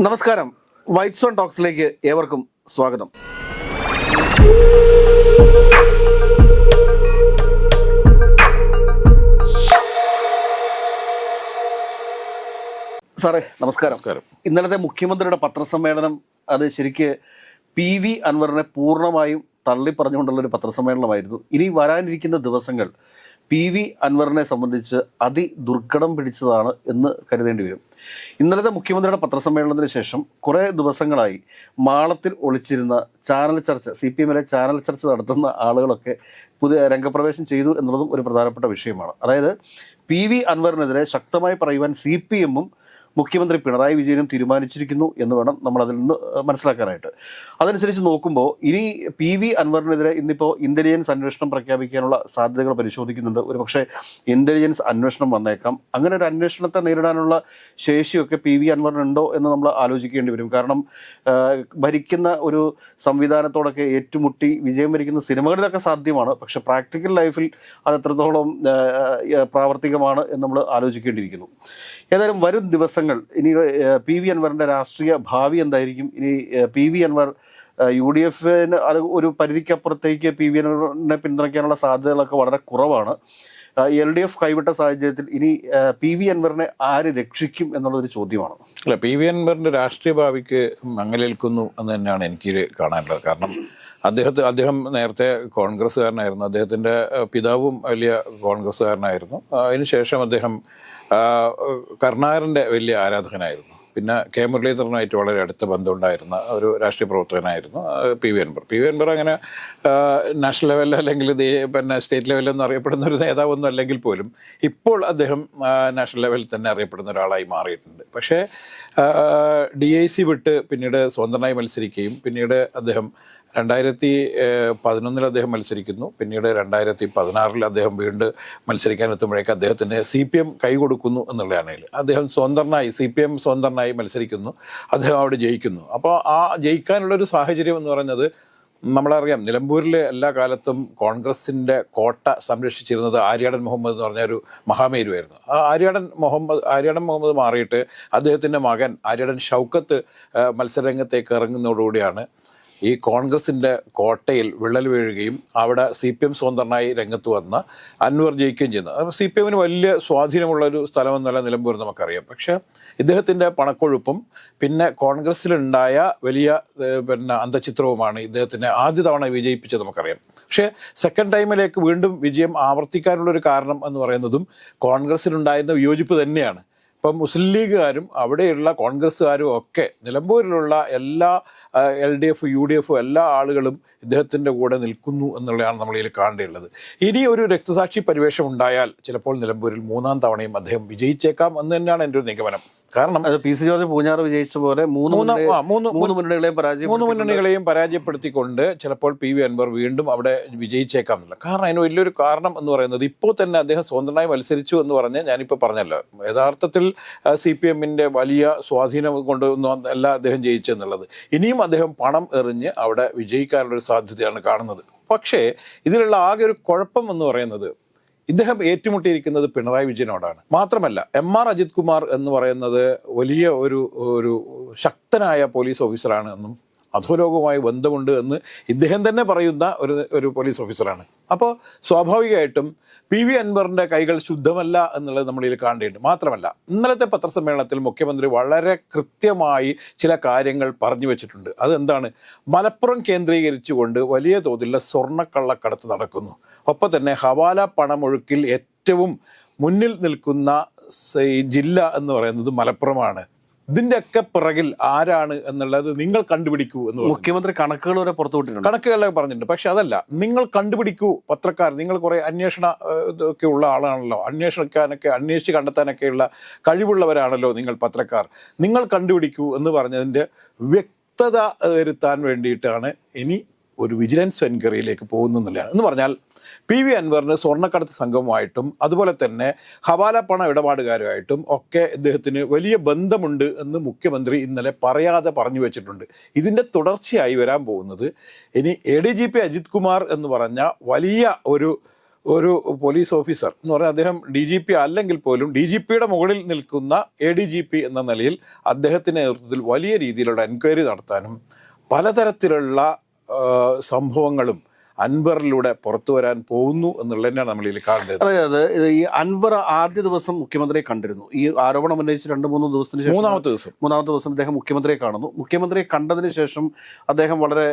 നമസ്കാരം. White zone ടോക്സിലേക്ക് ഏവർക്കും സ്വാഗതം. സാറേ നമസ്കാരം. നമസ്കാരം. ഇന്നലത്തെ മുഖ്യമന്ത്രിയുടെ പത്രസമ്മേളനം അത് ശരിക്ക് പി വി അൻവറിനെ പൂർണമായും തള്ളി പറഞ്ഞുകൊണ്ടുള്ള ഒരു പത്രസമ്മേളനമായിരുന്നു. ഇനി വരാനിരിക്കുന്ന ദിവസങ്ങൾ പി വി അൻവറിനെ സംബന്ധിച്ച് അതിദുർഘടം പിടിച്ചതാണ് എന്ന് കരുതേണ്ടി വരും. ഇന്നലത്തെ മുഖ്യമന്ത്രിയുടെ പത്രസമ്മേളനത്തിന് ശേഷം കുറേ ദിവസങ്ങളായി മാളത്തിൽ ഒളിച്ചിരുന്ന ചാനൽ ചർച്ച സി പി എമ്മിലെ ചാനൽ ചർച്ച നടത്തുന്ന ആളുകളൊക്കെ പുതിയ രംഗപ്രവേശം ചെയ്തു എന്നുള്ളതും ഒരു പ്രധാനപ്പെട്ട വിഷയമാണ്. അതായത് പി വി അൻവറിനെതിരെ ശക്തമായി പറയുവാൻ സി പി എമ്മും മുഖ്യമന്ത്രി പിണറായി വിജയനും തീരുമാനിച്ചിരിക്കുന്നു എന്ന് വേണം നമ്മൾ അതിൽ നിന്ന് മനസ്സിലാക്കാനായിട്ട്. അതനുസരിച്ച് നോക്കുമ്പോൾ ഇനി പി വി അൻവറിനെതിരെ ഇന്നിപ്പോൾ ഇന്റലിജൻസ് അന്വേഷണം പ്രഖ്യാപിക്കാനുള്ള സാധ്യതകൾ പരിശോധിക്കുന്നുണ്ട്. ഒരു പക്ഷേ ഇന്റലിജൻസ് അന്വേഷണം വന്നേക്കാം. അങ്ങനെ ഒരു അന്വേഷണത്തെ നേരിടാനുള്ള ശേഷിയൊക്കെ പി വി അൻവറിനുണ്ടോ എന്ന് നമ്മൾ ആലോചിക്കേണ്ടി വരും. കാരണം ഭരിക്കുന്ന ഒരു സംവിധാനത്തോടൊക്കെ ഏറ്റുമുട്ടി വിജയം വരിക്കുന്ന സിനിമകളിലൊക്കെ സാധ്യമാണ്. പക്ഷെ പ്രാക്ടിക്കൽ ലൈഫിൽ അത് എത്രത്തോളം പ്രാവർത്തികമാണ് എന്ന് നമ്മൾ ആലോചിക്കേണ്ടിയിരിക്കുന്നു. ഏതായാലും വരും ദിവസങ്ങൾ ഇനി ഏഹ്, പി വി അൻവറിന്റെ രാഷ്ട്രീയ ഭാവി എന്തായിരിക്കും? ഇനി P V Anvar U D എഫിന് അത് ഒരു പരിധിക്കപ്പുറത്തേക്ക് പി വി അൻവറിനെ പിന്തുണയ്ക്കാനുള്ള സാധ്യതകളൊക്കെ വളരെ കുറവാണ്. എൽ ഡി എഫ് കൈവിട്ട സാഹചര്യത്തിൽ ഇനി പി വി അൻവറിനെ ആര് രക്ഷിക്കും എന്നുള്ളൊരു ചോദ്യമാണ്. അല്ല പി വി അൻവറിന്റെ രാഷ്ട്രീയ ഭാവിക്ക് മങ്ങലേൽക്കുന്നു എന്ന് തന്നെയാണ് എനിക്ക് കാണാനുള്ളത്. കാരണം അദ്ദേഹത്തെ അദ്ദേഹം നേരത്തെ കോൺഗ്രസ്സുകാരനായിരുന്നു. അദ്ദേഹത്തിന്റെ പിതാവും വലിയ കോൺഗ്രസ്സുകാരനായിരുന്നു. അതിനുശേഷം അദ്ദേഹം ആ, കരുണാകരന്റെ വലിയ ആരാധകനായിരുന്നു. പിന്നെ കെ മുരളീധരനുമായിട്ട് വളരെ അടുത്ത ബന്ധമുണ്ടായിരുന്ന ഒരു രാഷ്ട്രീയ പ്രവർത്തകനായിരുന്നു P V Anvar P V Anvar അങ്ങനെ നാഷണൽ ലെവലിൽ അല്ലെങ്കിൽ പിന്നെ സ്റ്റേറ്റ് ലെവലിൽ അറിയപ്പെടുന്ന ഒരു നേതാവൊന്നും അല്ലെങ്കിൽ പോലും ഇപ്പോൾ അദ്ദേഹം നാഷണൽ ലെവലിൽ തന്നെ അറിയപ്പെടുന്ന ഒരാളായി മാറിയിട്ടുണ്ട്. പക്ഷേ ഡി ഐ സി വിട്ട് പിന്നീട് സ്വതന്ത്രനായി മത്സരിക്കുകയും പിന്നീട് അദ്ദേഹം രണ്ടായിരത്തി പതിനൊന്നിൽ അദ്ദേഹം മത്സരിക്കുന്നു. പിന്നീട് രണ്ടായിരത്തി പതിനാറിൽ അദ്ദേഹം വീണ്ടും മത്സരിക്കാൻ എത്തുമ്പോഴേക്ക് അദ്ദേഹത്തിന് സി പി എം കൈ കൊടുക്കുന്നു എന്നുള്ളതാണെങ്കിൽ അദ്ദേഹം സ്വതന്ത്രനായി സി പി എം സ്വതന്ത്രനായി മത്സരിക്കുന്നു. അദ്ദേഹം അവിടെ ജയിക്കുന്നു. അപ്പോൾ ആ ജയിക്കാനുള്ളൊരു സാഹചര്യം എന്ന് പറയുന്നത് നമ്മളറിയാം നിലമ്പൂരിലെ എല്ലാ കാലത്തും കോൺഗ്രസിന്റെ കോട്ട സംരക്ഷിച്ചിരുന്നത് ആര്യാടൻ മുഹമ്മദ് എന്ന് പറഞ്ഞ ഒരു മഹാമേരുവായിരുന്നു. ആ ആര്യാടൻ മുഹമ്മദ് ആര്യാടൻ മുഹമ്മദ് മാറിയിട്ട് അദ്ദേഹത്തിന്റെ മകൻ ആര്യാടൻ ഷൗക്കത്ത് മത്സരരംഗത്തേക്ക് ഇറങ്ങുന്നതോടുകൂടിയാണ് ഈ കോൺഗ്രസിന്റെ കോട്ടയിൽ വിള്ളൽ വീഴുകയും അവിടെ സി പി എം സ്വതന്ത്രനായി രംഗത്ത് വന്ന് അൻവർ ജയിക്കുകയും ചെയ്യുന്നത് അപ്പോൾ സി പി എമ്മിന് വലിയ സ്വാധീനമുള്ള ഒരു സ്ഥലമെന്നല്ല നിലമ്പൂർ നമുക്കറിയാം. പക്ഷേ ഇദ്ദേഹത്തിന്റെ പണക്കൊഴുപ്പും പിന്നെ കോൺഗ്രസിലുണ്ടായ വലിയ പിന്നെ അന്തചിത്രവുമാണ് ഇദ്ദേഹത്തിനെ ആദ്യ തവണ വിജയിപ്പിച്ചത് നമുക്കറിയാം. പക്ഷേ സെക്കൻഡ് ടൈമിലേക്ക് വീണ്ടും വിജയം ആവർത്തിക്കാനുള്ളൊരു കാരണം എന്ന് പറയുന്നതും കോൺഗ്രസിലുണ്ടായിരുന്ന വിയോജിപ്പ് തന്നെയാണ്. ഇപ്പം മുസ്ലിം ലീഗുകാരും അവിടെയുള്ള കോൺഗ്രസ്സുകാരും ഒക്കെ നിലമ്പൂരിലുള്ള എല്ലാ L D F U D എഫും എല്ലാ ആളുകളും ഇദ്ദേഹത്തിന്റെ കൂടെ നിൽക്കുന്നു എന്നുള്ളതാണ് നമ്മളിതിൽ കാണേണ്ടിയുള്ളത്. ഇനി ഒരു രക്തസാക്ഷി പരിവേഷം ഉണ്ടായാൽ ചിലപ്പോൾ നിലമ്പൂരിൽ മൂന്നാം തവണയും അദ്ദേഹം വിജയിച്ചേക്കാം എന്ന് തന്നെയാണ് എന്റെ ഒരു നിഗമനം. കാരണം അത് പി സി ജോർജ് പൂഞ്ഞാറ് വിജയിച്ച പോലെ മൂന്ന് മുന്നണികളെയും പരാജയം മൂന്ന് മുന്നണികളെയും പരാജയപ്പെടുത്തിക്കൊണ്ട് ചിലപ്പോൾ പി വി അൻവർ വീണ്ടും അവിടെ വിജയിച്ചേക്കാം എന്നില്ല കാരണം അതിന് വലിയൊരു കാരണം എന്ന് പറയുന്നത് ഇപ്പോൾ തന്നെ അദ്ദേഹം സ്വതന്ത്രമായി മത്സരിച്ചു എന്ന് പറഞ്ഞ് ഞാനിപ്പോൾ പറഞ്ഞല്ലോ. യഥാർത്ഥത്തിൽ സി പി എമ്മിന്റെ വലിയ സ്വാധീനം കൊണ്ട് അല്ല അദ്ദേഹം ജയിച്ചെന്നുള്ളത്. ഇനിയും അദ്ദേഹം പണം എറിഞ്ഞ് അവിടെ വിജയിക്കാനുള്ള ഒരു സാധ്യതയാണ് കാണുന്നത്. പക്ഷേ ഇതിലുള്ള ആകെ ഒരു കുഴപ്പം എന്ന് പറയുന്നത് ഇദ്ദേഹം ഏറ്റുമുട്ടിയിരിക്കുന്നത് പിണറായി വിജയനോടാണ്. മാത്രമല്ല എം ആർ അജിത് കുമാർ എന്ന് പറയുന്നത് വലിയ ഒരു ഒരു ശക്തനായ പോലീസ് ഓഫീസറാണ് എന്നും അധോലോകവുമായി ബന്ധമുണ്ട് എന്ന് ഇദ്ദേഹം തന്നെ പറയുന്ന ഒരു ഒരു പോലീസ് ഓഫീസറാണ്. അപ്പോൾ സ്വാഭാവികമായിട്ടും പി വി അൻവറിന്റെ കൈകൾ ശുദ്ധമല്ല എന്നുള്ളത് നമ്മളിൽ ഇതിൽ കാണേണ്ടതുണ്ട്. മാത്രമല്ല ഇന്നലത്തെ പത്രസമ്മേളനത്തിൽ മുഖ്യമന്ത്രി വളരെ കൃത്യമായി ചില കാര്യങ്ങൾ പറഞ്ഞു വെച്ചിട്ടുണ്ട്. അതെന്താണ്? മലപ്പുറം കേന്ദ്രീകരിച്ചുകൊണ്ട് വലിയ തോതിലുള്ള സ്വർണക്കള്ളക്കടത്ത് നടക്കുന്നു. ഒപ്പം തന്നെ ഹവാല പണമൊഴുക്കിൽ ഏറ്റവും മുന്നിൽ നിൽക്കുന്ന ജില്ല എന്ന് പറയുന്നത് മലപ്പുറമാണ്. ഇതിന്റെയൊക്കെ പിറകിൽ ആരാണ് എന്നുള്ളത് നിങ്ങൾ കണ്ടുപിടിക്കൂ എന്ന് മുഖ്യമന്ത്രി കണക്കുകൾ വരെ പുറത്തുവിട്ടിട്ടുണ്ട് കണക്കുകളൊക്കെ പറഞ്ഞിട്ടുണ്ട്. പക്ഷെ അതല്ല നിങ്ങൾ കണ്ടുപിടിക്കൂ പത്രക്കാർ. നിങ്ങൾ കുറെ അന്വേഷണ ഒക്കെ ഉള്ള ആളാണല്ലോ. അന്വേഷിക്കാനൊക്കെ അന്വേഷിച്ച് കണ്ടെത്താനൊക്കെയുള്ള കഴിവുള്ളവരാണല്ലോ നിങ്ങൾ പത്രക്കാർ. നിങ്ങൾ കണ്ടുപിടിക്കൂ എന്ന് പറഞ്ഞതിന്റെ വ്യക്തത വരുത്താൻ വേണ്ടിയിട്ടാണ് ഇനി ഒരു വിജിലൻസ് എൻക്വയറിയിലേക്ക് പോകുന്നതെന്നുള്ളതാണ് എന്ന് പറഞ്ഞാൽ പി വി അൻവറിന് സ്വർണക്കടത്ത് സംഘവുമായിട്ടും അതുപോലെ തന്നെ ഹവാല പണ ഇടപാടുകാരുമായിട്ടും ഒക്കെ ഇദ്ദേഹത്തിന് വലിയ ബന്ധമുണ്ട് എന്ന് മുഖ്യമന്ത്രി ഇന്നലെ പറയാതെ പറഞ്ഞു വെച്ചിട്ടുണ്ട്. ഇതിന്റെ തുടർച്ചയായി വരാൻ പോകുന്നത് ഇനി A D G P Ajith Kumar എന്ന് പറഞ്ഞ വലിയ ഒരു ഒരു പോലീസ് ഓഫീസർ എന്ന് പറഞ്ഞാൽ അദ്ദേഹം ഡി ജി പി അല്ലെങ്കിൽ പോലും ഡി ജി പിയുടെ മുകളിൽ നിൽക്കുന്ന എ ഡി ജി പി എന്ന നിലയിൽ അദ്ദേഹത്തിന്റെ നേതൃത്വത്തിൽ വലിയ രീതിയിലുള്ള എൻക്വയറി നടത്താനും പലതരത്തിലുള്ള സംഭവങ്ങളും അൻവറിലൂടെ പുറത്തു വരാൻ പോകുന്നു എന്നുള്ളതന്നെയാണ് നമ്മൾ ഇതിൽ കാണേണ്ടത്. അതായത് ഈ അൻവർ ആദ്യ ദിവസം മുഖ്യമന്ത്രിയെ കണ്ടിരുന്നു. ഈ ആരോപണം ഉന്നയിച്ച് രണ്ട് മൂന്ന് ദിവസത്തിന് ശേഷം മൂന്നാമത്തെ ദിവസം. മൂന്നാമത്തെ ദിവസം അദ്ദേഹം മുഖ്യമന്ത്രിയെ കാണുന്നു. മുഖ്യമന്ത്രിയെ കണ്ടതിന് ശേഷം അദ്ദേഹം വളരെ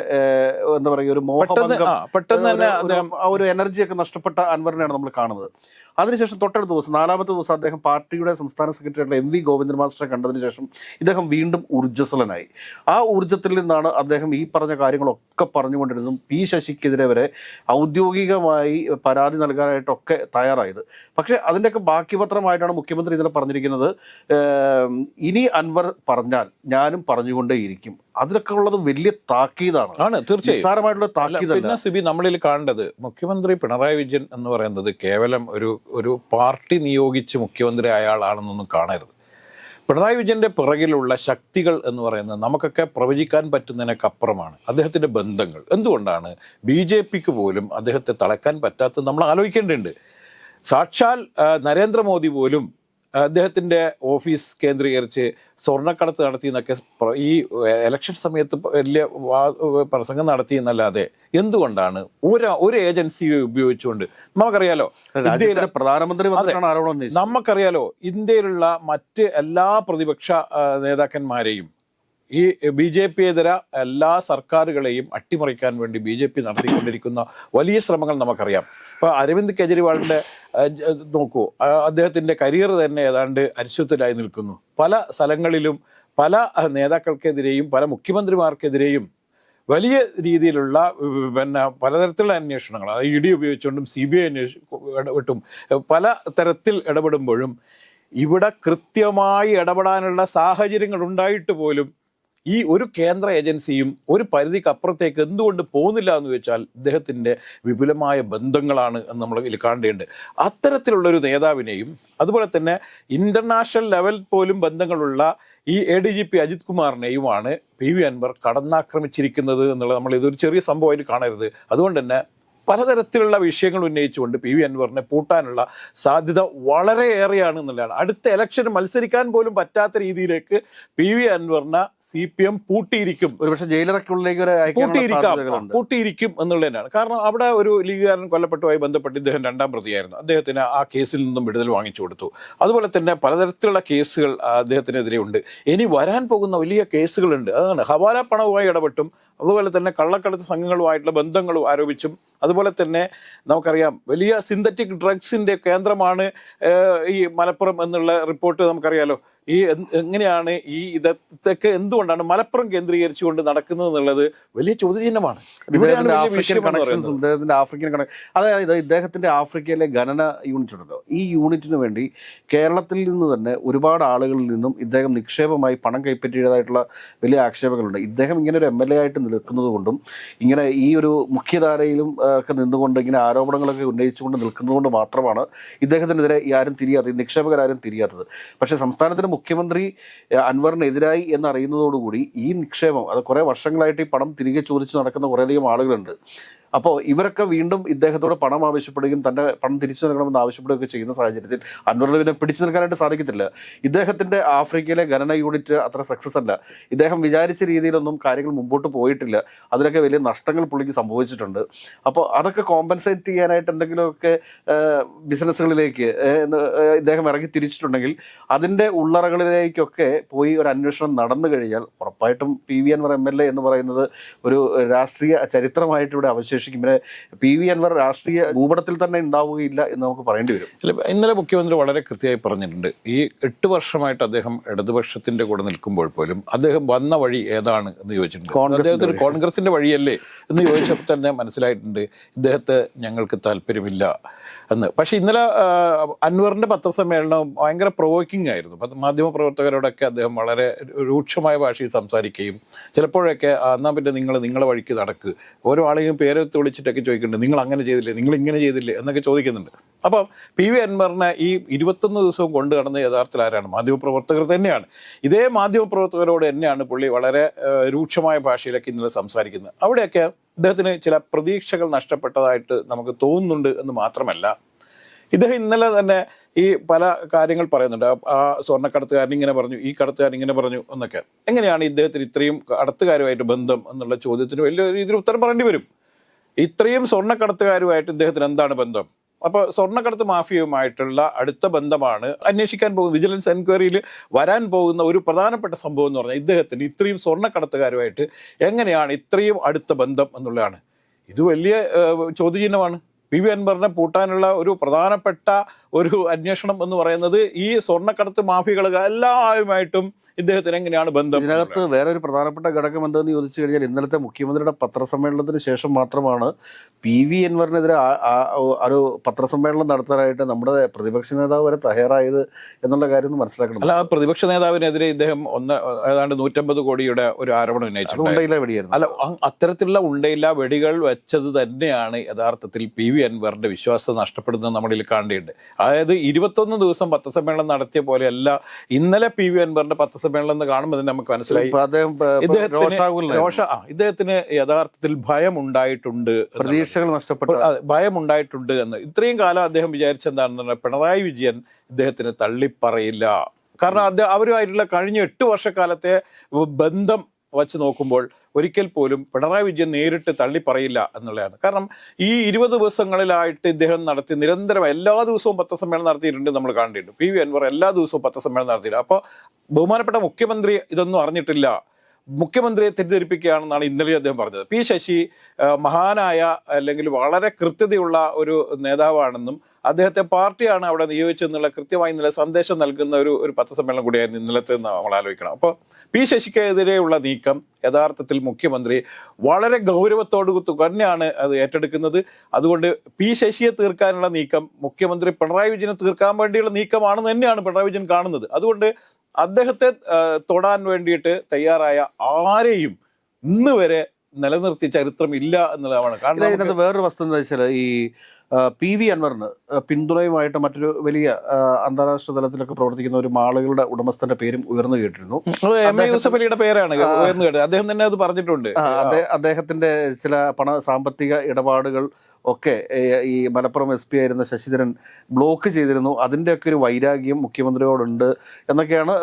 എന്താ പറയുക ഒരു മോഹഭംഗം പെട്ടെന്ന് തന്നെ ഒരു- അദ്ദേഹം ആ ഒരു എനർജി ഒക്കെ നഷ്ടപ്പെട്ട അൻവറിനെയാണ് നമ്മൾ കാണുന്നത്. അതിനുശേഷം തൊട്ടടുത്ത ദിവസം നാലാമത്തെ ദിവസം അദ്ദേഹം പാർട്ടിയുടെ സംസ്ഥാന സെക്രട്ടറി എം വി ഗോവിന്ദൻ മാസ്റ്ററെ കണ്ടതിന് ശേഷം ഇദ്ദേഹം വീണ്ടും ഊർജസ്വലനായി. ആ ഊർജത്തിൽ നിന്നാണ് അദ്ദേഹം ഈ പറഞ്ഞ കാര്യങ്ങളൊക്കെ പറഞ്ഞുകൊണ്ടിരുന്നതും പി ശശിക്കെതിരെ വരെ ഔദ്യോഗികമായി പരാതി നൽകാനായിട്ടൊക്കെ തയ്യാറായത്. പക്ഷേ അതിന്റെയൊക്കെ ബാക്കി പത്രമായിട്ടാണ് മുഖ്യമന്ത്രി ഇന്നലെ പറഞ്ഞിരിക്കുന്നത് ഇനി അൻവർ പറഞ്ഞാൽ ഞാനും പറഞ്ഞുകൊണ്ടേയിരിക്കും. അതിലൊക്കെ ഉള്ളത് വലിയ താക്കീതാണ്. ആണ് തീർച്ചയായും. പിന്നെ സിബി നമ്മളിൽ കാണേണ്ടത് മുഖ്യമന്ത്രി പിണറായി വിജയൻ എന്ന് പറയുന്നത് കേവലം ഒരു ഒരു പാർട്ടി നിയോഗിച്ച് മുഖ്യമന്ത്രി അയാളാണെന്നൊന്നും കാണരുത്. പിണറായി വിജയന്റെ പിറകിലുള്ള ശക്തികൾ എന്ന് പറയുന്നത് നമുക്കൊക്കെ പ്രവചിക്കാൻ പറ്റുന്നതിനൊക്കപ്പുറമാണ്. അദ്ദേഹത്തിന്റെ ബന്ധങ്ങൾ. എന്തുകൊണ്ടാണ് ബി ജെ പിക്ക് പോലും അദ്ദേഹത്തെ തളയ്ക്കാൻ പറ്റാത്തത് നമ്മൾ ആലോചിക്കേണ്ടതുണ്ട്. സാക്ഷാൽ നരേന്ദ്രമോദി പോലും അദ്ദേഹത്തിന്റെ ഓഫീസ് കേന്ദ്രീകരിച്ച് സ്വർണക്കടത്ത് നടത്തി എന്നൊക്കെ ഈ എലക്ഷൻ സമയത്ത് വലിയ പ്രസംഗം നടത്തി എന്നല്ലാതെ എന്തുകൊണ്ടാണ് ഒരു ഒരു ഏജൻസിയെ ഉപയോഗിച്ചുകൊണ്ട്? നമുക്കറിയാലോ ഇന്ത്യയിലെ പ്രധാനമന്ത്രി നമുക്കറിയാലോ ഇന്ത്യയിലുള്ള മറ്റ് എല്ലാ പ്രതിപക്ഷ നേതാക്കന്മാരെയും ഈ ബി ജെ പി ഇതര എല്ലാ സർക്കാരുകളെയും അട്ടിമറിക്കാൻ വേണ്ടി ബി ജെ പി നടത്തിക്കൊണ്ടിരിക്കുന്ന വലിയ ശ്രമങ്ങൾ നമുക്കറിയാം. ഇപ്പൊ അരവിന്ദ് കെജ്രിവാളിന്റെ നോക്കൂ അദ്ദേഹത്തിന്റെ കരിയർ തന്നെ ഏതാണ്ട് അരിശുദ്ധരായി നിൽക്കുന്നു. പല സ്ഥലങ്ങളിലും പല നേതാക്കൾക്കെതിരെയും പല മുഖ്യമന്ത്രിമാർക്കെതിരെയും വലിയ രീതിയിലുള്ള പിന്നെ പലതരത്തിലുള്ള അന്വേഷണങ്ങൾ അത് ഇ ഡി ഉപയോഗിച്ചുകൊണ്ടും സി ബി ഐ ഇടപെട്ടും പല തരത്തിൽ ഇടപെടുമ്പോഴും ഇവിടെ കൃത്യമായി ഇടപെടാനുള്ള സാഹചര്യങ്ങൾ ഉണ്ടായിട്ട് പോലും ഈ ഒരു കേന്ദ്ര ഏജൻസിയും ഒരു പരിധിക്ക് അപ്പുറത്തേക്ക് എന്തുകൊണ്ട് പോകുന്നില്ല എന്ന് വെച്ചാൽ ഇദ്ദേഹത്തിന്റെ വിപുലമായ ബന്ധങ്ങളാണ് എന്ന് നമ്മൾ ഇതിൽ കാണേണ്ടതുണ്ട്. അത്തരത്തിലുള്ളൊരു നേതാവിനെയും അതുപോലെ തന്നെ ഇന്റർനാഷണൽ ലെവൽ പോലും ബന്ധങ്ങളുള്ള ഈ A D G P Ajith കുമാറിനെയുമാണ് P V Anvar കടന്നാക്രമിച്ചിരിക്കുന്നത് എന്നുള്ളത് നമ്മൾ ഇതൊരു ചെറിയ സംഭവമായിട്ട് കാണരുത്. അതുകൊണ്ട് തന്നെ പലതരത്തിലുള്ള വിഷയങ്ങൾ ഉന്നയിച്ചുകൊണ്ട് പി വി അൻവറിനെ പൂട്ടാനുള്ള സാധ്യത വളരെയേറെയാണ് എന്നുള്ളതാണ്. അടുത്ത ഇലക്ഷന് മത്സരിക്കാൻ പോലും പറ്റാത്ത രീതിയിലേക്ക് പി വി അൻവറിനെ സി പി എം പൂട്ടിയിരിക്കും. ഒരുപക്ഷെ ജയിലറൊക്കെ ഉള്ളിലേക്ക് അയക്കാനുള്ള പൂട്ടിയിരിക്കാം. പൂട്ടിയിരിക്കും എന്നുള്ളത് തന്നെയാണ് കാരണം അവിടെ ഒരു ലീഗുകാരൻ കൊല്ലപ്പെട്ടുമായി ബന്ധപ്പെട്ട് ഇദ്ദേഹം രണ്ടാം പ്രതിയായിരുന്നു. അദ്ദേഹത്തിന് ആ കേസിൽ നിന്നും വിടുതൽ വാങ്ങിച്ചു കൊടുത്തു. അതുപോലെ തന്നെ പലതരത്തിലുള്ള കേസുകൾ അദ്ദേഹത്തിനെതിരെ ഉണ്ട്. ഇനി വരാൻ പോകുന്ന വലിയ കേസുകളുണ്ട്. അതാണ് ഹവാല പണവുമായി ഇടപെട്ടും അതുപോലെ തന്നെ കള്ളക്കടത്ത് സംഘങ്ങളുമായിട്ടുള്ള ബന്ധങ്ങളും ആരോപിച്ചും അതുപോലെ തന്നെ നമുക്കറിയാം വലിയ സിന്തറ്റിക് ഡ്രഗ്സിന്റെ കേന്ദ്രമാണ് ഈ മലപ്പുറം എന്നുള്ള റിപ്പോർട്ട് നമുക്കറിയാലോ. ഈ എങ്ങനെയാണ് ഈ ഇതൊക്കെ എന്തുകൊണ്ടാണ് മലപ്പുറം കേന്ദ്രീകരിച്ചുകൊണ്ട് നടക്കുന്നത് എന്നുള്ളത് വലിയ ചോദ്യചിഹ്നമാണ്. ആഫ്രിക്കൻ കണക്ഷൻസ് ഇദ്ദേഹത്തിന്റെ ആഫ്രിക്കൻ കണക്ഷൻ അതായത് ഇദ്ദേഹത്തിന്റെ ആഫ്രിക്കയിലെ ഖനന യൂണിറ്റ് ഉണ്ടല്ലോ. ഈ യൂണിറ്റിന് വേണ്ടി കേരളത്തിൽ നിന്ന് തന്നെ ഒരുപാട് ആളുകളിൽ നിന്നും ഇദ്ദേഹം നിക്ഷേപമായി പണം കൈപ്പറ്റിയതായിട്ടുള്ള വലിയ ആക്ഷേപങ്ങളുണ്ട്. ഇദ്ദേഹം ഇങ്ങനെ ഒരു എം എൽ എ ആയിട്ട് നിൽക്കുന്നത് കൊണ്ടും ഇങ്ങനെ ഈ ഒരു മുഖ്യധാരയിലും ഒക്കെ നിന്നുകൊണ്ട് ഇങ്ങനെ ആരോപണങ്ങളൊക്കെ ഉന്നയിച്ചുകൊണ്ട് നിൽക്കുന്നത് കൊണ്ട് മാത്രമാണ് ഇദ്ദേഹത്തിനെതിരെ ആരും തിരിയാത്തത് നിക്ഷേപകരാരും തിരിയാത്തത്. പക്ഷേ സംസ്ഥാനത്തിന്റെ മുഖ്യമന്ത്രി അൻവറിനെതിരായി എന്നറിയുന്നതോടുകൂടി ഈ നിക്ഷേപം അത് കുറേ വർഷങ്ങളായിട്ട് ഈ പണം തിരികെ ചോദിച്ച് നടക്കുന്ന കുറേയധികം ആളുകളുണ്ട്. അപ്പോൾ ഇവരൊക്കെ വീണ്ടും ഇദ്ദേഹത്തോട് പണം ആവശ്യപ്പെടുകയും തന്റെ പണം തിരിച്ചു നൽകണമെന്ന് ആവശ്യപ്പെടുകയൊക്കെ ചെയ്യുന്ന സാഹചര്യത്തിൽ അൻവറിന് പിന്നെ പിടിച്ചു നിൽക്കാനായിട്ട് സാധിക്കത്തില്ല. ഇദ്ദേഹത്തിന്റെ ആഫ്രിക്കയിലെ ഖനന യൂണിറ്റ് അത്ര സക്സസ് അല്ല. ഇദ്ദേഹം വിചാരിച്ച രീതിയിലൊന്നും കാര്യങ്ങൾ മുമ്പോട്ട് പോയിട്ടില്ല. അതിലൊക്കെ വലിയ നഷ്ടങ്ങൾ പുള്ളിക്ക് സംഭവിച്ചിട്ടുണ്ട്. അപ്പോൾ അതൊക്കെ കോമ്പൻസേറ്റ് ചെയ്യാനായിട്ട് എന്തെങ്കിലുമൊക്കെ ബിസിനസ്സുകളിലേക്ക് ഇദ്ദേഹം ഇറങ്ങി തിരിച്ചിട്ടുണ്ടെങ്കിൽ അതിന്റെ ഉള്ളറകളിലേക്കൊക്കെ പോയി ഒരു അന്വേഷണം നടന്നു കഴിഞ്ഞാൽ ഉറപ്പായിട്ടും P V Anvar M L A എന്ന് പറയുന്നത് ഒരു രാഷ്ട്രീയ ചരിത്രമായിട്ട് ഇവിടെ അവശേഷിക്കും. പിന്നെ പി വി അൻവർ രാഷ്ട്രീയ ഭൂപടത്തിൽ തന്നെ ഉണ്ടാവുകയില്ല എന്ന് നമുക്ക് പറയേണ്ടി വരും. ഇന്നലെ മുഖ്യമന്ത്രി വളരെ കൃത്യമായി പറഞ്ഞിട്ടുണ്ട്. ഈ എട്ട് വർഷമായിട്ട് അദ്ദേഹം ഇടതുപക്ഷത്തിന്റെ കൂടെ നിൽക്കുമ്പോൾ പോലും അദ്ദേഹം വന്ന വഴി ഏതാണ് എന്ന് ചോദിച്ചിട്ടുണ്ട്. അദ്ദേഹത്തിന് കോൺഗ്രസിന്റെ വഴിയല്ലേ എന്ന് ചോദിച്ചപ്പോൾ തന്നെ മനസ്സിലായിട്ടുണ്ട് ഇദ്ദേഹത്തെ ഞങ്ങൾക്ക് താല്പര്യമില്ല എന്ന്. പക്ഷേ ഇന്നലെ അൻവറിന്റെ പത്രസമ്മേളനം ഭയങ്കര പ്രൊവോക്കിംഗ് ആയിരുന്നു. മാധ്യമപ്രവർത്തകരോടൊക്കെ മാധ്യമ അദ്ദേഹം വളരെ രൂക്ഷമായ ഭാഷയിൽ സംസാരിക്കുകയും ചിലപ്പോഴൊക്കെ എന്നാൽ പിന്നെ നിങ്ങൾ നിങ്ങളെ വഴിക്ക് നടക്കുക ഓരോ ആളെയും പേര് എടുത്ത് വിളിച്ചിട്ടൊക്കെ ചോദിക്കുന്നുണ്ട്. നിങ്ങൾ അങ്ങനെ ചെയ്തില്ലേ? നിങ്ങൾ ഇങ്ങനെ ചെയ്തില്ലേ? എന്നൊക്കെ ചോദിക്കുന്നുണ്ട്. അപ്പം പി വി അൻവറിനെ ഈ ഇരുപത്തൊന്ന് ദിവസവും കൊണ്ടു കടന്ന യഥാർത്ഥത്തിൽ ആരാണ്? മാധ്യമപ്രവർത്തകർ തന്നെയാണ്. ഇതേ മാധ്യമപ്രവർത്തകരോട് തന്നെയാണ് പുള്ളി വളരെ രൂക്ഷമായ ഭാഷയിലൊക്കെ ഇന്നലെ സംസാരിക്കുന്നത്. അവിടെയൊക്കെ ഇദ്ദേഹത്തിന് ചില പ്രതീക്ഷകൾ നഷ്ടപ്പെട്ടതായിട്ട് നമുക്ക് തോന്നുന്നുണ്ട് എന്ന് മാത്രമല്ല. ഇദ്ദേഹം ഇന്നലെ തന്നെ ഈ പല കാര്യങ്ങൾ പറയുന്നുണ്ട്. ആ- സ്വർണക്കടത്തുകാരൻ ഇങ്ങനെ പറഞ്ഞു ഈ കടത്തുകാരൻ ഇങ്ങനെ പറഞ്ഞു എന്നൊക്കെ. എങ്ങനെയാണ് ഇദ്ദേഹത്തിന് ഇത്രയും കടത്തുകാരുമായിട്ട് ബന്ധം എന്നുള്ള ചോദ്യത്തിന് വലിയ രീതിയിൽ ഉത്തരം പറയേണ്ടി വരും? ഇത്രയും സ്വർണക്കടത്തുകാരുമായിട്ട് ഇദ്ദേഹത്തിന് എന്താണ് ബന്ധം? അപ്പോൾ സ്വർണക്കടത്ത് മാഫിയയുമായിട്ടുള്ള അടുത്ത ബന്ധമാണ് അന്വേഷിക്കാൻ പോകുന്ന വിജിലൻസ് എൻക്വയറിയിൽ വരാൻ പോകുന്ന ഒരു പ്രധാനപ്പെട്ട സംഭവം എന്ന് പറഞ്ഞാൽ ഇദ്ദേഹത്തിന് ഇത്രയും സ്വർണക്കടത്തുകാരുമായിട്ട് എങ്ങനെയാണ് ഇത്രയും അടുത്ത ബന്ധം എന്നുള്ളതാണ്. ഇത് വലിയ ചോദ്യചിഹ്നമാണ്. പി വി അൻവറിനെ പൂട്ടാനുള്ള ഒരു പ്രധാനപ്പെട്ട ഒരു അന്വേഷണം എന്ന് പറയുന്നത് ഈ സ്വർണക്കടത്ത് മാഫിയകൾ എല്ലാവരുമായിട്ടും ഇദ്ദേഹത്തിന് എങ്ങനെയാണ് ബന്ധം? ഇതിനകത്ത് വേറെ ഒരു പ്രധാനപ്പെട്ട ഘടകം എന്തെന്ന് ചോദിച്ചു കഴിഞ്ഞാൽ ഇന്നലത്തെ മുഖ്യമന്ത്രിയുടെ പത്രസമ്മേളനത്തിന് ശേഷം മാത്രമാണ് പി വി അൻവറിനെതിരെ ഒരു പത്രസമ്മേളനം നടത്താനായിട്ട് നമ്മുടെ പ്രതിപക്ഷ നേതാവ് വരെ തയ്യാറായത് എന്നുള്ള കാര്യം ഒന്ന് മനസ്സിലാക്കണം. അല്ല പ്രതിപക്ഷ നേതാവിനെതിരെ ഇദ്ദേഹം ഒന്ന് ഏതാണ്ട് നൂറ്റമ്പത് കോടിയുടെ ഒരു ആരോപണം ഉന്നയിച്ചു ഉന്നയിച്ചിട്ടുണ്ട് ഉണ്ടയില്ല വെടിയായിരുന്നു. അല്ല അത്തരത്തിലുള്ള ഉണ്ടയില്ല വെടികൾ വെച്ചത് തന്നെയാണ് യഥാർത്ഥത്തിൽ പി വി അൻവറിന്റെ വിശ്വാസം നഷ്ടപ്പെടുന്നത് നമ്മളിൽ കാണേണ്ടതുണ്ട്. അതായത് ഇരുപത്തൊന്ന് ദിവസം പത്രസമ്മേളനം നടത്തിയ പോലെയല്ല ഇന്നലെ പി വി അൻവറിന്റെ പത്രസമ്മേളനം എന്ന് കാണുമ്പോൾ തന്നെ നമുക്ക് മനസ്സിലായി. പ- ഇദ്ദേഹത്തിന്. രോഷ ഇദ്ദേഹത്തിന് യഥാർത്ഥത്തിൽ ഭയം ഉണ്ടായിട്ടുണ്ട്. പ്രതീക്ഷകൾ നഷ്ടപ്പെട്ടു അതെ, ഭയം ഉണ്ടായിട്ടുണ്ട് എന്ന്. ഇത്രയും കാലം അദ്ദേഹം വിചാരിച്ചെന്താണെന്ന് പറഞ്ഞാൽ പിണറായി വിജയൻ ഇദ്ദേഹത്തിന് തള്ളിപ്പറയില്ല. കാരണം അദ്ദേഹം അവരുമായിട്ടുള്ള കഴിഞ്ഞ എട്ട് വർഷക്കാലത്തെ ബന്ധം വച്ച് നോക്കുമ്പോൾ ഒരിക്കൽ പോലും പിണറായി വിജയൻ നേരിട്ട് തള്ളിപ്പറയില്ല എന്നുള്ളതാണ്. കാരണം ഈ ഇരുപത് ദിവസങ്ങളിലായിട്ട് ഇദ്ദേഹം നടത്തി നിരന്തരം എല്ലാ ദിവസവും പത്രസമ്മേളനം നടത്തിയിട്ടുണ്ട് നമ്മൾ കണ്ടിട്ടുണ്ട് പി വി അൻവർ എല്ലാ ദിവസവും പത്രസമ്മേളനം നടത്തിയിട്ടുണ്ട്. അപ്പോൾ ബഹുമാനപ്പെട്ട മുഖ്യമന്ത്രി ഇതൊന്നും അറിഞ്ഞിട്ടില്ല. മുഖ്യമന്ത്രിയെ തെറ്റിദ്ധരിപ്പിക്കുകയാണെന്നാണ് ഇന്നലെ അദ്ദേഹം പറഞ്ഞത്. പി ശശി മഹാനായ അല്ലെങ്കിൽ വളരെ കൃത്യതയുള്ള ഒരു നേതാവാണെന്നും അദ്ദേഹത്തെ പാർട്ടിയാണ് അവിടെ നിയോഗിച്ചെന്നുള്ള കൃത്യമായി ഇന്നലെ സന്ദേശം നൽകുന്ന ഒരു ഒരു പത്രസമ്മേളനം കൂടിയായിരുന്നു ഇന്നലത്തെ നമ്മൾ ആലോചിക്കണം. അപ്പോൾ പി ശശിക്കെതിരെയുള്ള നീക്കം യഥാർത്ഥത്തിൽ മുഖ്യമന്ത്രി വളരെ ഗൗരവത്തോടു തന്നെയാണ് അത് ഏറ്റെടുക്കുന്നത്. അതുകൊണ്ട് പി ശശിയെ തീർക്കാനുള്ള നീക്കം മുഖ്യമന്ത്രി പിണറായി വിജയനെ തീർക്കാൻ വേണ്ടിയുള്ള നീക്കമാണെന്ന് തന്നെയാണ് പിണറായി വിജയൻ കാണുന്നത്. അതുകൊണ്ട് അദ്ദേഹത്തെ തൊടാൻ വേണ്ടിയിട്ട് തയ്യാറായ ആരെയും ഇന്ന് വരെ നിലനിർത്തിയ ചരിത്രം ഇല്ല എന്നുള്ളതാണ്. കാരണം ഇതിനകത്ത് വേറൊരു വസ്തു എന്താ വെച്ചാൽ ഈ പി വി അൻവറിന് പിന്തുണയുമായിട്ട് മറ്റൊരു വലിയ അന്താരാഷ്ട്ര തലത്തിലൊക്കെ പ്രവർത്തിക്കുന്ന ഒരു മാളുകളുടെ ഉടമസ്ഥന്റെ പേരും ഉയർന്നു കേട്ടിരുന്നു. എം. എ. യൂസഫ് അലിയുടെ പേരാണ് ഉയർന്നു കേട്ടത്. അദ്ദേഹം തന്നെ അത് പറഞ്ഞിട്ടുണ്ട്. അദ്ദേഹത്തിന്റെ ചില പണ സാമ്പത്തിക ഇടപാടുകൾ ഒക്കെ ഈ മലപ്പുറം എസ് പി ആയിരുന്ന ശശിധരൻ ബ്ലോക്ക് ചെയ്തിരുന്നു. അതിന്റെയൊക്കെ ഒരു വൈരാഗ്യം മുഖ്യമന്ത്രിയോടുണ്ട് എന്നൊക്കെയാണ്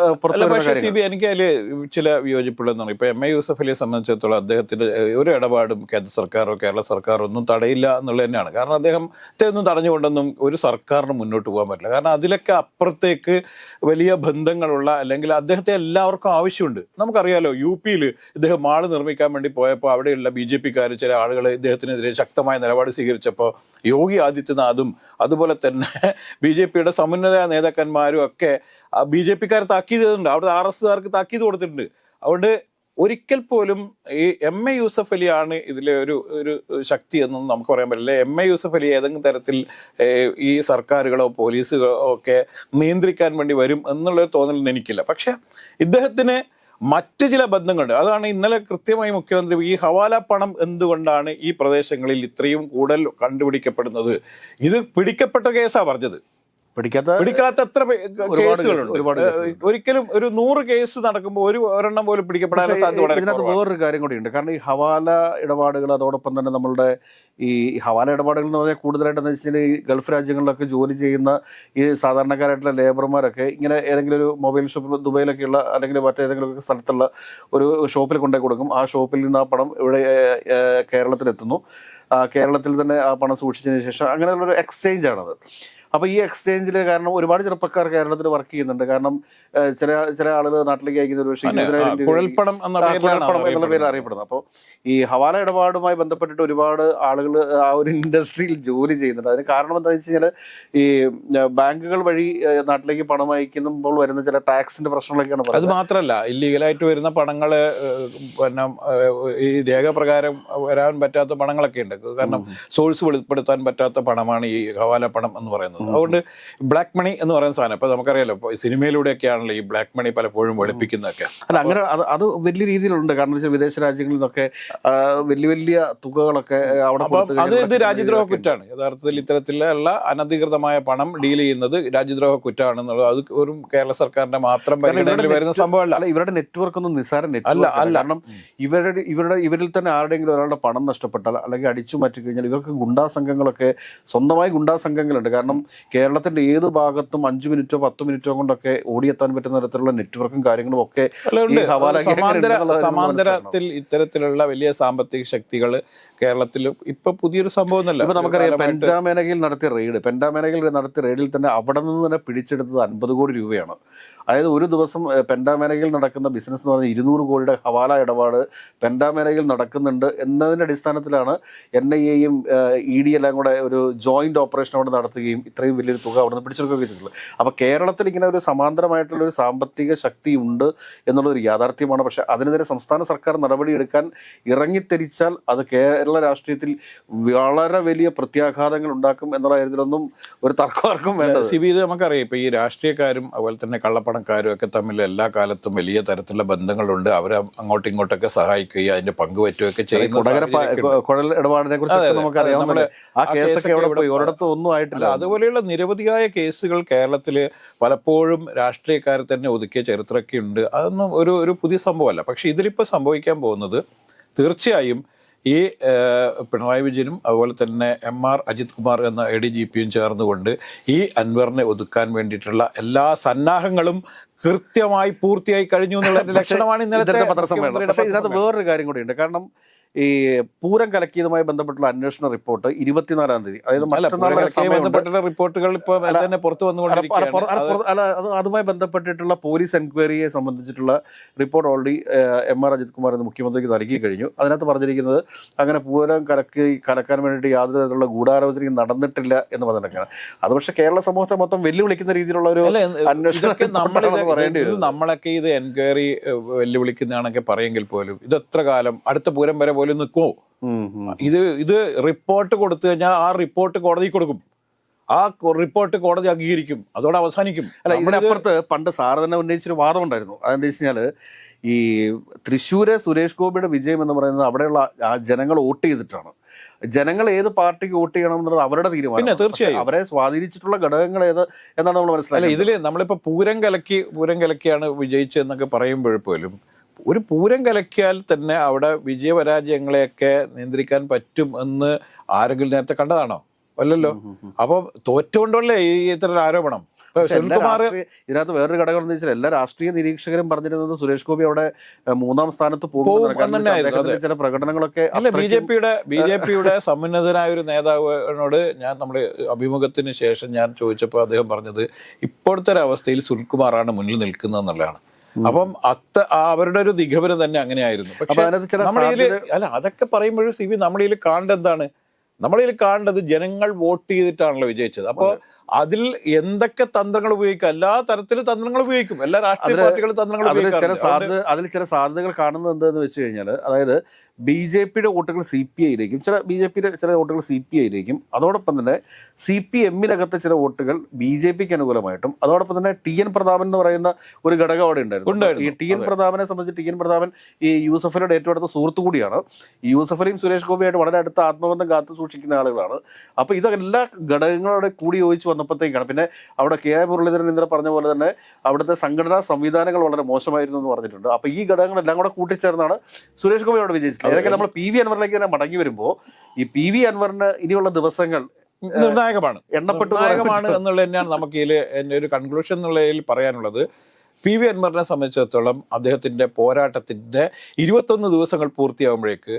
എനിക്ക് അതിൽ ചില വിയോജിപ്പുള്ളതെന്നാണ് ഇപ്പൊ എം എ യൂസഫ് അലിയെ സംബന്ധിച്ചിടത്തോളം അദ്ദേഹത്തിന്റെ ഏഹ്, ഒരു ഇടപാടും കേന്ദ്ര സർക്കാരോ കേരള സർക്കാരോ ഒന്നും തടയില്ല എന്നുള്ളത് തന്നെയാണ്. കാരണം അദ്ദേഹം ഒന്നും തടഞ്ഞുകൊണ്ടൊന്നും ഒരു സർക്കാരിന് മുന്നോട്ട് പോകാൻ പറ്റില്ല. കാരണം അതിലൊക്കെ അപ്പുറത്തേക്ക് വലിയ ബന്ധങ്ങളുള്ള അല്ലെങ്കിൽ അദ്ദേഹത്തെ എല്ലാവർക്കും ആവശ്യമുണ്ട്. നമുക്കറിയാലോ യു പിയിൽ ഇദ്ദേഹം മാൾ നിർമ്മിക്കാൻ വേണ്ടി പോയപ്പോൾ അവിടെയുള്ള ബി ജെ പിക്കാർ ചില ആളുകൾ ഇദ്ദേഹത്തിനെതിരെ ശക്തമായ നിലപാട് സ്വീകരിച്ചപ്പോൾ യോഗി ആദിത്യനാഥും അതുപോലെ തന്നെ ബി ജെ പിയുടെ സമുന്നത നേതാക്കന്മാരും ഒക്കെ ബി ജെ പിക്കാരെ താക്കീത് ചെയ്തിട്ടുണ്ട് അവിടെ ആർ എസ്കാർക്ക് താക്കീത് കൊടുത്തിട്ടുണ്ട്. അതുകൊണ്ട് ഒരിക്കൽ പോലും ഈ എം എ യൂസഫ് അലിയാണ് ഇതിലെ ഒരു ഒരു ശക്തി എന്നൊന്നും നമുക്ക് പറയാൻ പറ്റില്ല. എം എ യൂസഫ് അലി ഏതെങ്കിലും തരത്തിൽ ഈ സർക്കാരുകളോ പോലീസുകളോ ഒക്കെ നിയന്ത്രിക്കാൻ വേണ്ടി വരും എന്നുള്ളൊരു തോന്നലൊന്നും എനിക്കില്ല. പക്ഷേ ഇദ്ദേഹത്തിന് മറ്റ് ചില ബന്ധങ്ങളുണ്ട്. അതാണ് ഇന്നലെ കൃത്യമായി മുഖ്യമന്ത്രി ഈ ഹവാല പണം എന്തുകൊണ്ടാണ് ഈ പ്രദേശങ്ങളിൽ ഇത്രയും കൂടുതൽ കണ്ടുപിടിക്കപ്പെടുന്നത്? ഇത് പിടിക്കപ്പെട്ട കേസാണ് പറഞ്ഞത്. പിടിക്കാത്ത പിടിക്കാത്ത എത്ര കേസുകളുണ്ട്. ഒരുപാട് ഒരിക്കലും ഒരു നൂറ് കേസ് നടക്കുമ്പോൾ ഒരു ഒരെണ്ണം പോലും പിടിക്കപ്പെടാനുള്ള സാധ്യത ഇതിനകത്ത് വേറൊരു കാര്യം കൂടിയുണ്ട്. കാരണം ഈ ഹവാല ഇടപാടുകൾ അതോടൊപ്പം തന്നെ നമ്മളുടെ ഈ ഹവാല ഇടപാടുകൾ എന്ന് പറഞ്ഞാൽ കൂടുതലായിട്ട് എന്ന് വെച്ചാൽ ഈ ഗൾഫ് രാജ്യങ്ങളിലൊക്കെ ജോലി ചെയ്യുന്ന ഈ സാധാരണക്കാരായിട്ടുള്ള ലേബർമാരൊക്കെ ഇങ്ങനെ ഏതെങ്കിലും ഒരു മൊബൈൽ ഷോപ്പ് ദുബൈയിലൊക്കെയുള്ള അല്ലെങ്കിൽ മറ്റേതെങ്കിലും ഒക്കെ സ്ഥലത്തുള്ള ഒരു ഷോപ്പിൽ കൊണ്ടുപോയി കൊടുക്കും. ആ ഷോപ്പിൽ നിന്ന് ആ പണം ഇവിടെ കേരളത്തിലെത്തുന്നു. കേരളത്തിൽ തന്നെ ആ പണം സൂക്ഷിച്ചതിന് ശേഷം അങ്ങനെയുള്ളൊരു എക്സ്ചേഞ്ച് ആണത് അപ്പോൾ ഈ എക്സ്ചേഞ്ചിൽ കാരണം ഒരുപാട് ചെറുപ്പക്കാർ കേരളത്തിൽ വർക്ക് ചെയ്യുന്നുണ്ട്. കാരണം ചില ചില ആളുകൾ നാട്ടിലേക്ക് അയക്കുന്ന ഒരു പക്ഷേ കുഴൽപ്പണം എന്നുള്ള പേര് അറിയപ്പെടുന്നത്. അപ്പോൾ ഈ ഹവാല ഇടപാടുമായി ബന്ധപ്പെട്ടിട്ട് ഒരുപാട് ആളുകൾ ആ ഒരു ഇൻഡസ്ട്രിയിൽ ജോലി ചെയ്യുന്നുണ്ട്. അതിന് കാരണം എന്താ വെച്ച് കഴിഞ്ഞാൽ ഈ ബാങ്കുകൾ വഴി നാട്ടിലേക്ക് പണം അയക്കുമ്പോൾ വരുന്ന ചില ടാക്സിന്റെ പ്രശ്നങ്ങളൊക്കെയാണ് പറയുന്നത്. അത് മാത്രമല്ല ഇല്ലീഗലായിട്ട് വരുന്ന പണങ്ങൾ പിന്നെ ഈ രേഖപ്രകാരം വരാൻ പറ്റാത്ത പണങ്ങളൊക്കെ ഉണ്ട് കാരണം സോഴ്സ് വെളിപ്പെടുത്താൻ പറ്റാത്ത പണമാണ് ഈ ഹവാല പണം എന്ന് പറയുന്നത്. അതുകൊണ്ട് ബ്ലാക്ക് മണി എന്ന് പറയുന്ന സാധനം ഇപ്പൊ നമുക്കറിയാലോ ഇപ്പൊ സിനിമയിലൂടെയൊക്കെയാണല്ലോ ഈ ബ്ലാക്ക് മണി പലപ്പോഴും വെളുപ്പിക്കുന്നതൊക്കെ. അല്ല അങ്ങനെ അത് അത് വലിയ രീതിയിലുണ്ട്. കാരണം വെച്ചാൽ വിദേശ രാജ്യങ്ങളിൽ നിന്നൊക്കെ വലിയ വലിയ തുകകളൊക്കെ അവിടെ അത് ഇത് രാജ്യദ്രോഹ കുറ്റാണ്? യഥാർത്ഥത്തിൽ ഇത്തരത്തിലുള്ള അനധികൃതമായ പണം ഡീൽ ചെയ്യുന്നത് രാജ്യദ്രോഹ കുറ്റാണെന്നുള്ളത് അത് ഒരു കേരള സർക്കാരിന്റെ മാത്രം വരുന്ന സംഭവമല്ല. അല്ല ഇവരുടെ നെറ്റ്വർക്ക് ഒന്നും നിസ്സാര അല്ല, നെറ്റ്വർക്ക് അല്ല. കാരണം ഇവരുടെ ഇവരുടെ ഇവരിൽ തന്നെ ആരുടെങ്കിലും ഒരാളുടെ പണം നഷ്ടപ്പെട്ടാൽ അല്ലെങ്കിൽ അടിച്ചു മാറ്റി കഴിഞ്ഞാൽ ഇവർക്ക് ഗുണ്ടാ സംഘങ്ങളൊക്കെ സ്വന്തമായി ഗുണ്ടാ സംഘങ്ങളുണ്ട്. കാരണം കേരളത്തിന്റെ ഏത് ഭാഗത്തും അഞ്ചു മിനിറ്റോ പത്ത് മിനിറ്റോ കൊണ്ടൊക്കെ ഓടിയെത്താൻ പറ്റുന്ന തരത്തിലുള്ള നെറ്റ്വർക്കും കാര്യങ്ങളും ഒക്കെ സമാന്തരത്തിൽ ഇത്തരത്തിലുള്ള വലിയ സാമ്പത്തിക ശക്തികൾ കേരളത്തിൽ ഇപ്പൊ പുതിയൊരു സംഭവം അല്ല ഇപ്പൊ നമുക്കറിയാം പെൻഡാമേനകയിൽ നടത്തിയ റെയ്ഡ്. പെൻഡാമേനകയിൽ നടത്തിയ റെയ്ഡിൽ തന്നെ അവിടെ നിന്ന് തന്നെ പിടിച്ചെടുത്തത് അൻപത് കോടി രൂപയാണ്. അതായത് ഒരു ദിവസം പെൻഡാമേനയിൽ നടക്കുന്ന ബിസിനസ് എന്ന് പറഞ്ഞാൽ ഇരുന്നൂറ് കോടിയുടെ ഹവാല ഇടപാട് പെൻഡാമേനയിൽ നടക്കുന്നുണ്ട് എന്നതിന്റെ അടിസ്ഥാനത്തിലാണ് എൻ ഐ എയും ഇ ഡി എല്ലാം കൂടെ ഒരു ജോയിന്റ് ഓപ്പറേഷൻ അവിടെ നടത്തുകയും ഇത്രയും വലിയൊരു തുക അവിടെ നിന്ന് പിടിച്ചെടുക്കുകയൊക്കെ ചെയ്തിട്ടുള്ളത്. അപ്പോൾ കേരളത്തിൽ ഇങ്ങനെ ഒരു സമാന്തരമായിട്ടുള്ള ഒരു സാമ്പത്തിക ശക്തി ഉണ്ട് എന്നുള്ളൊരു യാഥാർത്ഥ്യമാണ്. പക്ഷേ അതിനെതിരെ സംസ്ഥാന സർക്കാർ നടപടിയെടുക്കാൻ ഇറങ്ങിത്തിരിച്ചാൽ അത് കേരള രാഷ്ട്രീയത്തിൽ വളരെ വലിയ പ്രത്യാഘാതങ്ങൾ ഉണ്ടാക്കും എന്നുള്ള കാര്യത്തിലൊന്നും ഒരു തർക്കമാർക്കും വേണ്ട സിബി ഇത് നമുക്കറിയാം. ഇപ്പോൾ ഈ രാഷ്ട്രീയക്കാരും അതുപോലെ തന്നെ കള്ളപ്പണക്കാരും ഒക്കെ തമ്മിൽ എല്ലാ കാലത്തും വലിയ തരത്തിലുള്ള ബന്ധങ്ങളുണ്ട്. അവരെ അങ്ങോട്ടും ഇങ്ങോട്ടൊക്കെ സഹായിക്കുകയും അതിന്റെ പങ്കുപറ്റുകയൊക്കെ ചെയ്യും കുഴൽ ഇടപാടിനെ കുറിച്ച് ആ കേസൊക്കെ? ഒരിടത്തും ഒന്നും ആയിട്ടില്ല. അതുപോലെയുള്ള നിരവധിയായ കേസുകൾ കേരളത്തിൽ പലപ്പോഴും രാഷ്ട്രീയക്കാരെ തന്നെ ഒതുക്കിയ ചരിത്രമൊക്കെ ഉണ്ട്. അതൊന്നും ഒരു ഒരു പുതിയ സംഭവമല്ല. പക്ഷെ ഇതിലിപ്പോൾ സംഭവിക്കാൻ പോകുന്നത് തീർച്ചയായും ഈ പിണറായി വിജയനും അതുപോലെ തന്നെ എം ആർ അജിത് കുമാർ എന്ന എ ഡി ജി പിയും ചേർന്നുകൊണ്ട് ഈ അൻവറിനെ ഒതുക്കാൻ വേണ്ടിയിട്ടുള്ള എല്ലാ സന്നാഹങ്ങളും കൃത്യമായി പൂർത്തിയായി കഴിഞ്ഞു എന്നുള്ള ലക്ഷണമാണ് ഇന്നലത്തെ പത്രസമ്മേളനം പക്ഷേ ഇതിനകത്ത്. വേറൊരു കാര്യം കൂടിയുണ്ട് കാരണം ഈ പൂരം കലക്കിയതുമായി ബന്ധപ്പെട്ടുള്ള അന്വേഷണ റിപ്പോർട്ട് ഇരുപത്തിനാലാം തീയതി. അതായത് റിപ്പോർട്ടുകൾ ഇപ്പോൾ തന്നെ പുറത്തു അല്ല, അതുമായി ബന്ധപ്പെട്ടിട്ടുള്ള പോലീസ് എൻക്വയറിയെ സംബന്ധിച്ചിട്ടുള്ള report already M R Ajith Kumar എന്ന മുഖ്യമന്ത്രിക്ക് നൽകി കഴിഞ്ഞു. അതിനകത്ത് പറഞ്ഞിരിക്കുന്നത് അങ്ങനെ പൂരം കലക്കി കലക്കാൻ വേണ്ടിയിട്ട് യാതൊരു തരത്തിലുള്ള ഗൂഢാലോചനയും നടന്നിട്ടില്ല എന്ന് പറഞ്ഞിട്ടൊക്കെയാണ്. അത് പക്ഷേ കേരള സമൂഹത്തെ മൊത്തം വെല്ലുവിളിക്കുന്ന രീതിയിലുള്ള ഒരു അന്വേഷണം. നമ്മളൊക്കെ ഇത് എൻക്വയറി വെല്ലുവിളിക്കുന്നതാണൊക്കെ പറയെങ്കിൽ പോലും ഇത് എത്ര കാലം അടുത്ത പൂരം വരെ പോലും നിൽക്കുമോ. ഇത് ഇത് റിപ്പോർട്ട് കൊടുത്തു കഴിഞ്ഞാൽ ആ റിപ്പോർട്ട് കോടതി കൊടുക്കും. ആ റിപ്പോർട്ട് കോടതി അംഗീകരിക്കും. അതോടെ അവസാനിക്കും. അല്ല ഇതിനപ്പുറത്ത് പണ്ട് സാറ് തന്നെ ഉന്നയിച്ചൊരു വാദം ഉണ്ടായിരുന്നു അതെന്താ വെച്ച് കഴിഞ്ഞാൽ ഈ തൃശ്ശൂരെ സുരേഷ് ഗോപിയുടെ വിജയം എന്ന് പറയുന്നത് അവിടെയുള്ള ആ ജനങ്ങൾ വോട്ട് ചെയ്തിട്ടാണ്. ജനങ്ങൾ ഏത് പാർട്ടിക്ക് വോട്ട് ചെയ്യണം എന്നുള്ളത് അവരുടെ തീരുമാനം പിന്നെ തീർച്ചയായും. അവരെ സ്വാധീനിച്ചിട്ടുള്ള ഘടകങ്ങൾ ഏത് എന്നാണ് നമ്മൾ മനസ്സിലാക്കുന്നത് ഇതിൽ നമ്മളിപ്പോ പൂരം കലക്കി പൂരം കലക്കിയാണ് വിജയിച്ചതെന്നൊക്കെ പറയുമ്പോൾ പോലും ഒരു പൂരം കലക്കിയാൽ തന്നെ അവിടെ വിജയപരാജയങ്ങളെയൊക്കെ നിയന്ത്രിക്കാൻ പറ്റും എന്ന് ആരെങ്കിലും നേരത്തെ കണ്ടതാണോ? അല്ലല്ലോ. അപ്പൊ തോറ്റുകൊണ്ടല്ലേ ഈ ഇത്തരം ആരോപണം? ഇതിനകത്ത് വേറൊരു ഘടകം എന്ന് വെച്ചാൽ എല്ലാ രാഷ്ട്രീയ നിരീക്ഷകരും പറഞ്ഞിരുന്നത് സുരേഷ് ഗോപി അവിടെ മൂന്നാം സ്ഥാനത്ത് പോകും ചില പ്രകടനങ്ങളൊക്കെ അല്ല ബി ജെ പിയുടെ ബി ജെ പിയുടെ സമുന്നതനായ ഒരു നേതാവിനോട് ഞാൻ നമ്മുടെ അഭിമുഖത്തിന് ശേഷം ഞാൻ ചോദിച്ചപ്പോൾ അദ്ദേഹം പറഞ്ഞത് ഇപ്പോഴത്തെ ഒരു അവസ്ഥയിൽ സുനിൽകുമാറാണ് മുന്നിൽ നിൽക്കുന്നത് എന്നുള്ളതാണ് അപ്പം അത്ത അവരുടെ ഒരു നിഗമനം തന്നെ അങ്ങനെയായിരുന്നു. അപ്പൊ നമ്മളിൽ നമ്മളിതിൽ അല്ല അതൊക്കെ പറയുമ്പോഴും സി വി നമ്മളിൽ കാണേണ്ടത് എന്താണ്? നമ്മളിതിൽ കാണേണ്ടത് ജനങ്ങൾ വോട്ട് ചെയ്തിട്ടാണല്ലോ വിജയിച്ചത്. അപ്പോൾ അതിൽ എന്തൊക്കെ തന്ത്രങ്ങൾ ഉപയോഗിക്കും? എല്ലാ തരത്തിലും തന്ത്രങ്ങൾ ഉപയോഗിക്കും. എല്ലാ രാഷ്ട്രീയ പാർട്ടികളും തന്ത്രങ്ങൾ അതിൽ ചില സാധ്യത അതിൽ ചില സാധ്യതകൾ കാണുന്നത് എന്താന്ന് വെച്ച് കഴിഞ്ഞാൽ അതായത് ബി ജെ പിയുടെ വോട്ടുകൾ സി പി ഐയിലേക്കും ചില ബി ജെ പിയുടെ ചില വോട്ടുകൾ സി പി ഐയിലേക്കും അതോടൊപ്പം തന്നെ സി പി എമ്മിനകത്തെ ചില വോട്ടുകൾ ബി ജെ പിക്ക് അനുകൂലമായിട്ടും അതോടൊപ്പം തന്നെ ടി എൻ പ്രതാപൻ എന്ന് പറയുന്ന ഒരു ഘടകം അവിടെ ഉണ്ടായിരുന്നു. ഈ ടി എൻ പ്രതാപനെ സംബന്ധിച്ച് ടി എൻ പ്രതാപൻ ഈ യൂസഫലിയുടെ ഏറ്റവും അടുത്ത സുഹൃത്തു കൂടിയാണ്. യൂസഫലിയും സുരേഷ് ഗോപിയായിട്ട് വളരെ അടുത്ത ആത്മബന്ധം കാത്തു സൂക്ഷിക്കുന്ന ആളുകളാണ്. അപ്പൊ ഇതെല്ലാ ഘടകങ്ങളോടെ കൂടി യോജിച്ച് വന്നപ്പോഴത്തേക്കാണ്. പിന്നെ അവിടെ കെ ആർ മുരളീധരൻ ഇന്ദ്ര പറഞ്ഞ പോലെ തന്നെ അവിടുത്തെ സംഘടനാ സംവിധാനങ്ങൾ വളരെ മോശമായിരുന്നു എന്ന് പറഞ്ഞിട്ടുണ്ട്. അപ്പൊ ഈ ഘടകങ്ങളെല്ലാം കൂടെ കൂട്ടിച്ചേർന്നാണ് സുരേഷ് ഗോപി അവിടെ വിജയിച്ചത്. അതൊക്കെ നമ്മൾ പി വി അൻവറിലേക്ക് തന്നെ മടങ്ങി വരുമ്പോൾ ഈ പി വി അൻവറിന് ഇനിയുള്ള ദിവസങ്ങൾ നിർണായകമാണ്. എണ്ണപ്പെട്ട നിർണായകമാണ് എന്നുള്ളത് തന്നെയാണ് നമുക്ക് ഇതിൽ എന്റെ ഒരു കൺക്ലൂഷൻ എന്നുള്ളതിൽ പറയാനുള്ളത്. പി വി അൻവറിനെ സംബന്ധിച്ചിടത്തോളം അദ്ദേഹത്തിന്റെ പോരാട്ടത്തിന്റെ ഇരുപത്തൊന്ന് ദിവസങ്ങൾ പൂർത്തിയാകുമ്പോഴേക്ക്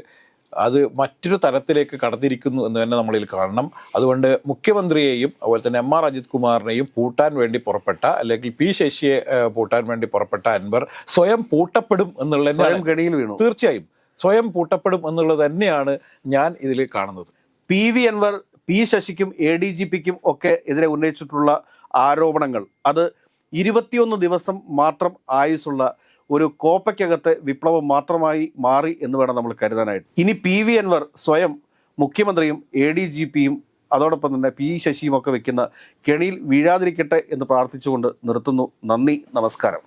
അത് മറ്റൊരു തരത്തിലേക്ക് കടത്തിരിക്കുന്നു എന്ന് തന്നെ നമ്മളിൽ കാണണം. അതുകൊണ്ട് മുഖ്യമന്ത്രിയെയും അതുപോലെ തന്നെ എം ആർ അജിത് കുമാറിനെയും പൂട്ടാൻ വേണ്ടി പുറപ്പെട്ട അല്ലെങ്കിൽ പി ശശിയെ പൂട്ടാൻ വേണ്ടി പുറപ്പെട്ട അൻവർ സ്വയം പൂട്ടപ്പെടും എന്നുള്ള ഗണിയിൽ വീണു. തീർച്ചയായും. സ്വയം പൂട്ടപ്പെടും എന്നുള്ളത് തന്നെയാണ് ഞാൻ ഇതിൽ കാണുന്നത്. പി വി അൻവർ പി ശശിക്കും എ ഡി ജി പിക്കും ഒക്കെ എതിരെ ഉന്നയിച്ചിട്ടുള്ള ആരോപണങ്ങൾ. അത് ഇരുപത്തിയൊന്ന് ദിവസം മാത്രം ആയുസുള്ള ഒരു കോപ്പയ്ക്കകത്ത് വിപ്ലവം മാത്രമായി മാറി എന്ന് വേണം നമ്മൾ കരുതാനായിട്ട്. ഇനി പി വി അൻവർ സ്വയം മുഖ്യമന്ത്രിയും എ ഡി ജി പിയും അതോടൊപ്പം തന്നെ പി ശശിയും ഒക്കെ വെക്കുന്ന കെണിയിൽ വീഴാതിരിക്കട്ടെ എന്ന് പ്രാർത്ഥിച്ചുകൊണ്ട് നിർത്തുന്നു. നന്ദി നമസ്കാരം.